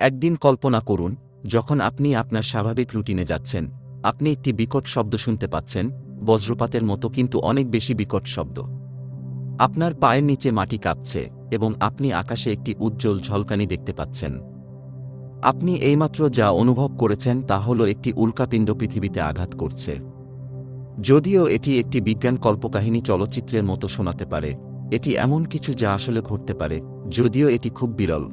একদিন কল্পনা করুন, যখন আপনি আপনার স্বাভাবিক রুটিনে যাচ্ছেন, আপনি একটি বিকট শব্দ শুনতে পাচ্ছেন, বজ্রপাতের মতো কিন্তু অনেক বেশি বিকট শব্দ। আপনার পায়ের নিচে মাটি কাঁপছে এবং আপনি আকাশে একটি উজ্জ্বল ঝলকানি দেখতে পাচ্ছেন। আপনি এইমাত্র যা অনুভব করেছেন তা হল একটি উল্কাপিণ্ড পৃথিবীতে আঘাত করছে। যদিও এটি একটি বিজ্ঞান কল্পকাহিনী চলচ্চিত্রের মতো শোনাতে পারে, এটি এমন কিছু যা আসলে ঘটতে পারে, যদিও এটি খুব বিরল।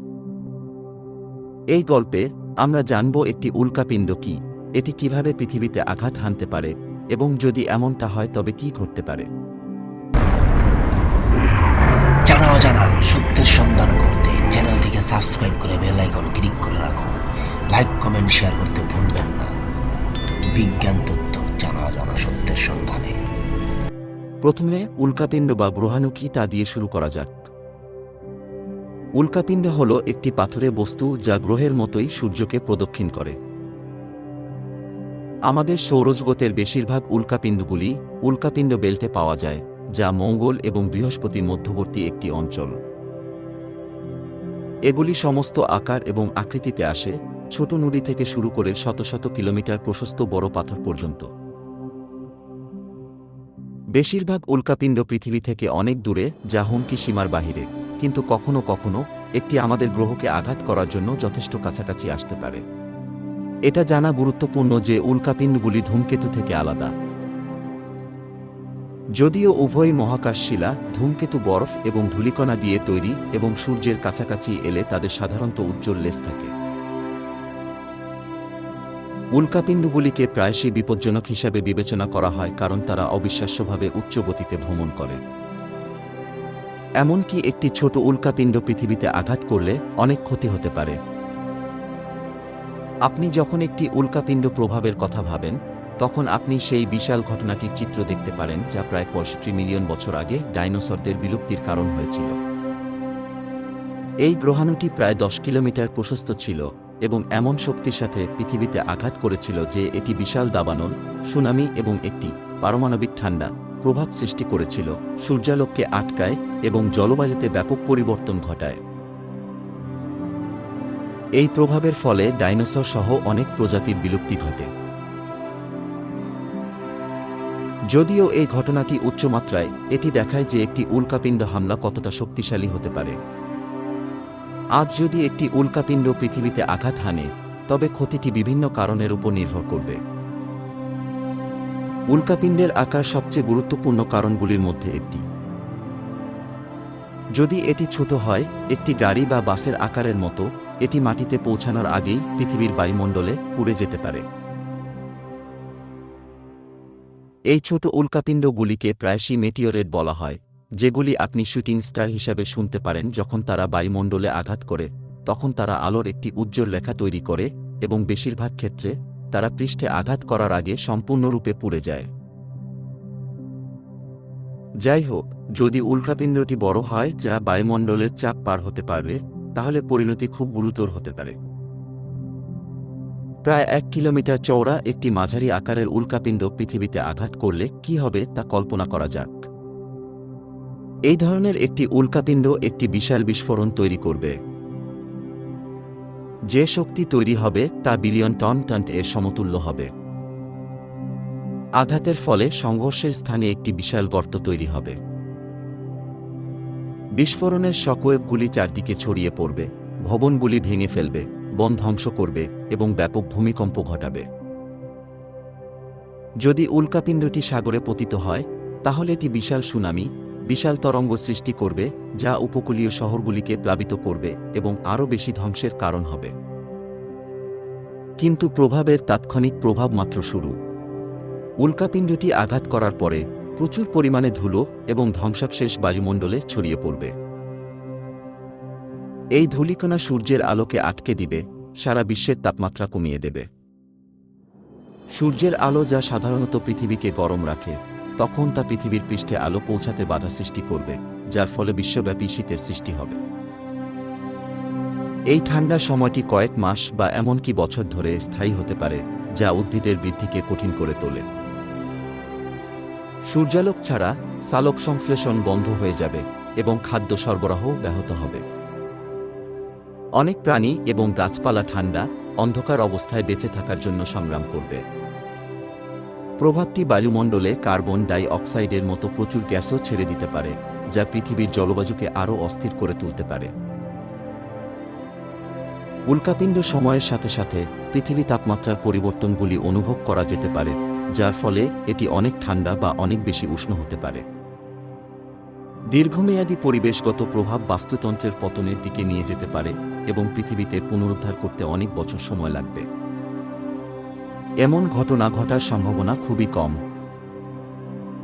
এই গল্পে আমরা জানব একটি উল্কাপিণ্ড কি এটি কীভাবে পৃথিবীতে আঘাত হানতে পারে এবং যদি এমনটা হয় তবে কি ঘটতে পারে। জানা অজানা সত্যের সন্ধান করতে চ্যানেলটিকে সাবস্ক্রাইব করে বেল আইকন ক্লিক করে রাখুন। লাইক কমেন্ট শেয়ার করতে ভুলবেন না। বিজ্ঞান তথ্য জানা অজানা সত্যের সন্ধানে। প্রথমে উল্কাপিণ্ড বা গ্রহাণু কি তা দিয়ে শুরু করা যাক। উল্কাপিণ্ড হল একটি পাথুরে বস্তু যা গ্রহের মতোই সূর্যকে প্রদক্ষিণ করে। আমাদের সৌরজগতের বেশিরভাগ উল্কাপিণ্ডগুলি উল্কাপিণ্ড বেল্টে পাওয়া যায়, যা মঙ্গল এবং বৃহস্পতির মধ্যবর্তী একটি অঞ্চল। এগুলি সমস্ত আকার এবং আকৃতিতে আসে, ছোট নুড়ি থেকে শুরু করে শত শত কিলোমিটার প্রশস্ত বড় পাথর পর্যন্ত। বেশিরভাগ উল্কাপিণ্ড পৃথিবী থেকে অনেক দূরে, যা হুমকি সীমার বাহিরে। কিন্তু কখনো কখনো একটি আমাদের গ্রহকে আঘাত করার জন্য যথেষ্ট কাছাকাছি আসতে পারে। এটা জানা গুরুত্বপূর্ণ যে উল্কাপিণ্ডগুলি ধূমকেতু থেকে আলাদা। যদিও উভয় মহাকাশ শিলা, ধূমকেতু বরফ এবং ধূলিকণা দিয়ে তৈরি এবং সূর্যের কাছাকাছি এলে তাদের সাধারণত উজ্জ্বল লেস থাকে। উল্কাপিণ্ডগুলিকে প্রায়শই বিপজ্জনক হিসাবে বিবেচনা করা হয় কারণ তারা অবিশ্বাস্যভাবে উচ্চ গতিতে ভ্রমণ করে। এমনকি একটি ছোট উল্কাপিণ্ড পৃথিবীতে আঘাত করলে অনেক ক্ষতি হতে পারে। আপনি যখন একটি উল্কাপিণ্ড প্রভাবের কথা ভাবেন, তখন আপনি সেই বিশাল ঘটনাটির চিত্র দেখতে পারেন যা প্রায় পঁয়ষট্টি মিলিয়ন বছর আগে ডাইনোসরদের বিলুপ্তির কারণ হয়েছিল। এই গ্রহাণুটি প্রায় দশ কিলোমিটার প্রশস্ত ছিল এবং এমন শক্তির সাথে পৃথিবীতে আঘাত করেছিল যে এটি বিশাল দাবানল, সুনামি এবং একটি পারমাণবিক ঠান্ডা। প্রভাব সৃষ্টি করেছিল, সূর্যালোককে আটকায় এবং জলবায়ুতে ব্যাপক পরিবর্তন ঘটায়। এই প্রভাবের ফলে ডাইনোসর সহ অনেক প্রজাতির বিলুপ্তি ঘটে। যদিও এই ঘটনাটি উচ্চমাত্রায়, এটি দেখায় যে একটি উল্কাপিণ্ড হামলা কতটা শক্তিশালী হতে পারে। আজ যদি একটি উল্কাপিণ্ড পৃথিবীতে আঘাত হানে, তবে ক্ষতিটি বিভিন্ন কারণের উপর নির্ভর করবে। উল্কাপিণ্ডের আকার সবচেয়ে গুরুত্বপূর্ণ কারণগুলির মধ্যে একটি। যদি এটি ছোট হয়, একটি গাড়ি বা বাসের আকারের মতো, এটি মাটিতে পৌঁছানোর আগেই পৃথিবীর বায়ুমণ্ডলে পুড়ে যেতে পারে। এই ছোট উল্কাপিণ্ডগুলিকে প্রায়শই মেটিওরেট বলা হয়, যেগুলি আপনি শুটিং স্টার হিসাবে শুনতে পারেন যখন তারা বায়ুমণ্ডলে আঘাত করে, তখন তারা আলোর একটি উজ্জ্বল রেখা তৈরি করে, এবং বেশিরভাগ ক্ষেত্রে তারা পৃষ্ঠে আঘাত করার আগে সম্পূর্ণরূপে পুড়ে যায়। যাই হোক, যদি উল্কাপিণ্ডটি বড় হয়, যা বায়ুমণ্ডলের চাপ পার হতে পারবে, তাহলে পরিণতি খুব গুরুতর হতে পারে। প্রায় এক কিলোমিটার চওড়া একটি মাঝারি আকারের উল্কাপিণ্ড পৃথিবীতে আঘাত করলে কি হবে, তা কল্পনা করা যাক। এই ধরনের একটি উল্কাপিণ্ড একটি বিশাল বিস্ফোরণ তৈরি করবে। যে শক্তি তৈরি হবে তা বিলিয়ন টন টন এর সমতুল্য হবে। আঘাতের ফলে সংঘর্ষের স্থানে একটি বিশাল গর্ত তৈরি হবে। বিস্ফোরণের শকওয়েবগুলি চারদিকে ছড়িয়ে পড়বে, ভবনগুলি ভেঙে ফেলবে, বন ধ্বংস করবে এবং ব্যাপক ভূমিকম্প ঘটাবে। যদি উল্কাপিণ্ডটি সাগরে পতিত হয়, তাহলে এটি বিশাল সুনামি, বিশাল তরঙ্গ সৃষ্টি করবে যা উপকূলীয় শহরগুলিকে প্লাবিত করবে এবং আরও বেশি ধ্বংসের কারণ হবে। কিন্তু প্রভাবের তাৎক্ষণিক প্রভাব মাত্র শুরু। উল্কাপিণ্ডটি আঘাত করার পরে প্রচুর পরিমাণে ধুলো এবং ধ্বংসাবশেষ বায়ুমণ্ডলে ছড়িয়ে পড়বে। এই ধূলিকণা সূর্যের আলোকে আটকে দিবে, সারা বিশ্বের তাপমাত্রা কমিয়ে দেবে। সূর্যের আলো যা সাধারণত পৃথিবীকে গরম রাখে, তখন তা পৃথিবীর পৃষ্ঠে আলো পৌঁছাতে বাধা সৃষ্টি করবে। যার ফলে বিশ্বব্যাপী শীতের সৃষ্টি হবে। এই ঠান্ডা সময়টি কয়েক মাস বা এমনকি বছর ধরে স্থায়ী হতে পারে, যা উদ্ভিদের বৃদ্ধিকে কঠিন করে তোলে। সূর্যালোক ছাড়া সালোক সংশ্লেষণ বন্ধ হয়ে যাবে এবং খাদ্য সরবরাহ ব্যাহত হবে। অনেক প্রাণী এবং গাছপালা ঠান্ডা, অন্ধকার অবস্থায় বেঁচে থাকার জন্য সংগ্রাম করবে। প্রভাবটি বায়ুমণ্ডলে কার্বন ডাই অক্সাইডের মতো প্রচুর গ্যাসও ছেড়ে দিতে পারে। যা পৃথিবীর জলবায়ুকে আরও অস্থির করে তুলতে পারে। উল্কাপিণ্ড সময়ের সাথে সাথে পৃথিবী তাপমাত্রার পরিবর্তনগুলি অনুভব করা যেতে পারে, যার ফলে এটি অনেক ঠান্ডা বা অনেক বেশি উষ্ণ হতে পারে। দীর্ঘমেয়াদী পরিবেশগত প্রভাব বাস্তুতন্ত্রের পতনের দিকে নিয়ে যেতে পারে এবং পৃথিবীতে পুনরুদ্ধার করতে অনেক বছর সময় লাগবে। এমন ঘটনা ঘটার সম্ভাবনা খুবই কম।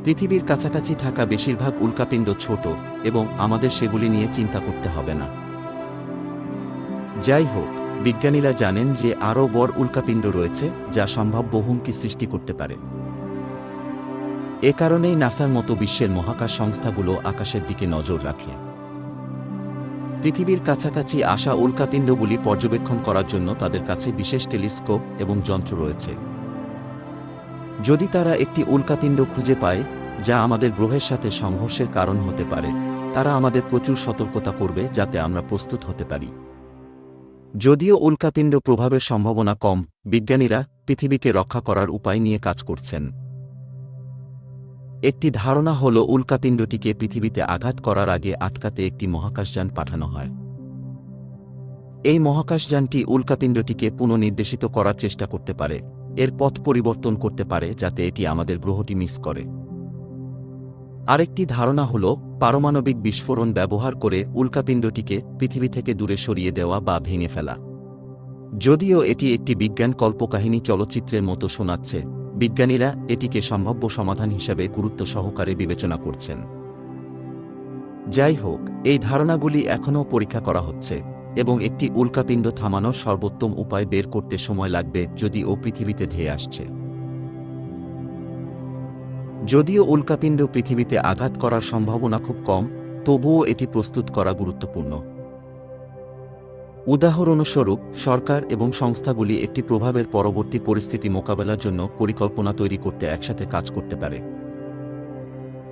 পৃথিবীর কাছাকাছি থাকা বেশিরভাগ উল্কাপিণ্ড ছোট এবং আমাদের সেগুলি নিয়ে চিন্তা করতে হবে না। যাই হোক, বিজ্ঞানীরা জানেন যে আরও বড় উল্কাপিণ্ড রয়েছে যা সম্ভাব্য হুমকি সৃষ্টি করতে পারে। এ কারণেই নাসার মতো বিশ্বের মহাকাশ সংস্থাগুলো আকাশের দিকে নজর রাখে। পৃথিবীর কাছাকাছি আসা উল্কাপিণ্ডগুলি পর্যবেক্ষণ করার জন্য তাদের কাছে বিশেষ টেলিস্কোপ এবং যন্ত্র রয়েছে। যদি তারা একটি উল্কাপিণ্ড খুঁজে পায়, যা আমাদের গ্রহের সাথে সংঘর্ষের কারণ হতে পারে, তারা আমাদের প্রচুর সতর্কতা করবে যাতে আমরা প্রস্তুত হতে পারি। যদিও উল্কাপিণ্ড প্রভাবের সম্ভাবনা কম, বিজ্ঞানীরা পৃথিবীকে রক্ষা করার উপায় নিয়ে কাজ করছেন। একটি ধারণা হল, উল্কাপিণ্ডটিকে পৃথিবীতে আঘাত করার আগে আটকাতে একটি মহাকাশযান পাঠানো হয়। এই মহাকাশযানটি উল্কাপিণ্ডটিকে পুনর্নির্দেশিত করার চেষ্টা করতে পারে। এর পথ পরিবর্তন করতে পারে যাতে এটি আমাদের গ্রহটি মিস করে। আরেকটি ধারণা হল, পারমাণবিক বিস্ফোরণ ব্যবহার করে উল্কাপিণ্ডটিকে পৃথিবী থেকে দূরে সরিয়ে দেওয়া বা ভেঙে ফেলা। যদিও এটি একটি বিজ্ঞান কল্পকাহিনী চলচ্চিত্রের মতো শোনাচ্ছে, বিজ্ঞানীরা এটিকে সম্ভাব্য সমাধান হিসাবে গুরুত্ব সহকারে বিবেচনা করছেন। যাই হোক, এই ধারণাগুলি এখনও পরীক্ষা করা হচ্ছে। এবং একটি উল্কাপিণ্ড থামানোর সর্বোত্তম উপায় বের করতে সময় লাগবে যদি ও পৃথিবীতে ধেয়ে আসছে। যদিও উল্কাপিণ্ড পৃথিবীতে আঘাত করার সম্ভাবনা খুব কম, তবুও এটি প্রস্তুত করা গুরুত্বপূর্ণ। উদাহরণস্বরূপ, সরকার এবং সংস্থাগুলি একটি প্রভাবের পরবর্তী পরিস্থিতি মোকাবেলার জন্য পরিকল্পনা তৈরি করতে একসাথে কাজ করতে পারে।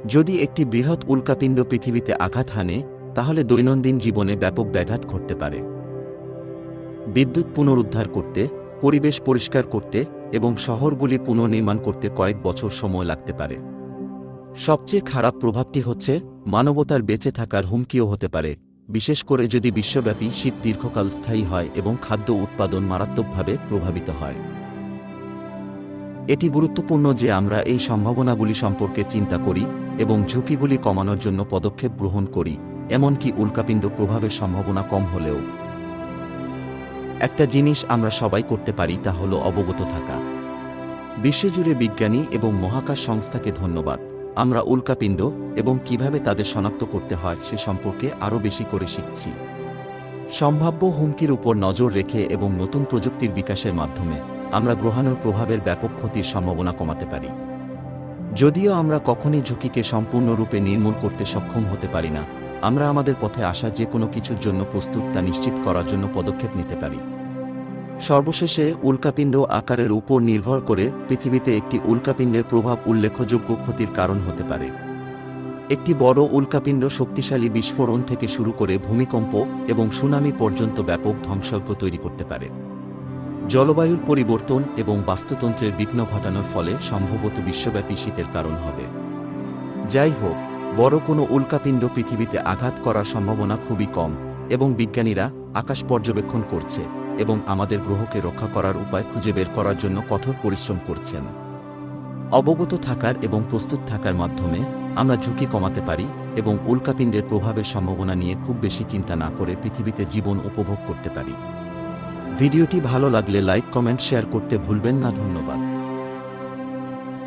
যদি একটি বৃহৎ উল্কাপিণ্ড পৃথিবীতে আঘাত হানে তাহলে দৈনন্দিন জীবনে ব্যাপক ব্যাঘাত ঘটতে পারে। বিদ্যুৎ পুনরুদ্ধার করতে, পরিবেশ পরিষ্কার করতে এবং শহরগুলি পুনর্নির্মাণ করতে কয়েক বছর সময় লাগতে পারে। সবচেয়ে খারাপ প্রভাবটি হচ্ছে মানবতার বেঁচে থাকার হুমকিও হতে পারে, বিশেষ করে যদি বিশ্বব্যাপী শীত দীর্ঘকাল স্থায়ী হয় এবং খাদ্য উৎপাদন মারাত্মকভাবে প্রভাবিত হয়। এটি গুরুত্বপূর্ণ যে আমরা এই সম্ভাবনাগুলি সম্পর্কে চিন্তা করি এবং ঝুঁকিগুলি কমানোর জন্য পদক্ষেপ গ্রহণ করি। এমনকি উল্কাপিণ্ড প্রভাবের সম্ভাবনা কম হলেও। একটা জিনিস আমরা সবাই করতে পারি তা হল অবগত থাকা। বিশ্বজুড়ে বিজ্ঞানী এবং মহাকাশ সংস্থাকে ধন্যবাদ। আমরা উল্কাপিণ্ড এবং কীভাবে তাদের শনাক্ত করতে হয় সে সম্পর্কে আরও বেশি করে শিখছি। সম্ভাব্য হুমকির উপর নজর রেখে এবং নতুন প্রযুক্তির বিকাশের মাধ্যমে আমরা গ্রহাণুর প্রভাবের ব্যাপক ক্ষতির সম্ভাবনা কমাতে পারি। যদিও আমরা কখনই ঝুঁকিকে সম্পূর্ণরূপে নির্মূল করতে সক্ষম হতে পারি না। আমরা আমাদের পথে আসা যে কোনো কিছুর জন্য প্রস্তুত তা নিশ্চিত করার জন্য পদক্ষেপ নিতে পারি। সর্বশেষে উল্কাপিণ্ড আকারের উপর নির্ভর করে পৃথিবীতে একটি উল্কাপিণ্ডের প্রভাব উল্লেখযোগ্য ক্ষতির কারণ হতে পারে। একটি বড় উল্কাপিণ্ড শক্তিশালী বিস্ফোরণ থেকে শুরু করে ভূমিকম্প এবং সুনামি পর্যন্ত ব্যাপক ধ্বংসজ্ঞ তৈরি করতে পারে। জলবায়ুর পরিবর্তন এবং বাস্তুতন্ত্রের বিঘ্ন ঘটানোর ফলে সম্ভবত বিশ্বব্যাপী শীতের কারণ হবে। যাই হোক বড় কোনো উল্কাপিণ্ড পৃথিবীতে আঘাত করার সম্ভাবনা খুবই কম, এবং বিজ্ঞানীরা আকাশ পর্যবেক্ষণ করছে এবং আমাদের গ্রহকে রক্ষা করার উপায় খুঁজে বের করার জন্য কঠোর পরিশ্রম করছেন। অবগত থাকার এবং প্রস্তুত থাকার মাধ্যমে আমরা ঝুঁকি কমাতে পারি এবং উল্কাপিণ্ডের প্রভাবের সম্ভাবনা নিয়ে খুব বেশি চিন্তা না করে পৃথিবীতে জীবন উপভোগ করতে পারি। ভিডিওটি ভালো লাগলে লাইক, কমেন্ট, শেয়ার করতে ভুলবেন না, ধন্যবাদ।